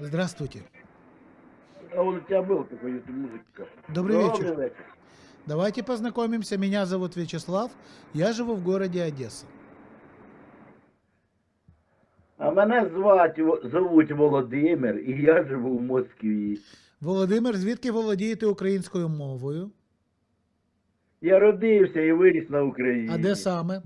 Здравствуйте. А вот у тебя был такой YouTube музыка. Добрый вечер. вечер. Давайте познакомимся. Меня зовут Вячеслав. Я живу в городе Одесса. А мене звати, Во- зовуть Володимир, і я живу в Москві. Володимир, звідки володієте українською мовою? Я родився і виріс на Україні. А де саме?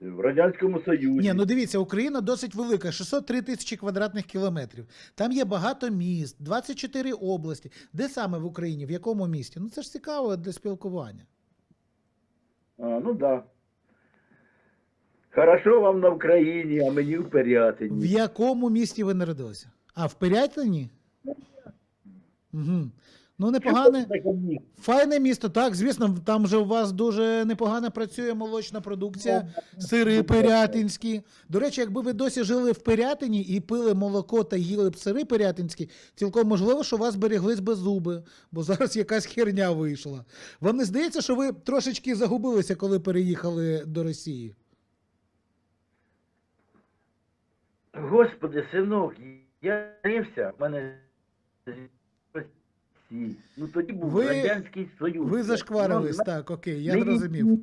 В Радянському Союзі. Ні, ну дивіться, Україна досить велика, 603 тисячі квадратних кілометрів. Там є багато міст, 24 області. Де саме в Україні? В якому місті? Ну це ж цікаво для спілкування. А, ну да. Хорошо вам на Україні, а мені в В якому місті ви народилися? А в Пирятині? Угу. Ну, непогане. Файне місто, так, звісно, там же у вас дуже непогано працює молочна продукція, сири пирятинські. До речі, якби ви досі жили в Пирятині і пили молоко та їли б сири пирятинські, цілком можливо, що у вас береглись би зуби, бо зараз якась херня вийшла. Вам не здається, що ви трошечки загубилися, коли переїхали до Росії? Господи, синок, я рився, в мене Росії. Ну тоді був Ви- Радянський Союз. Ви зашкварились, Ну, так, окей, я зрозумів.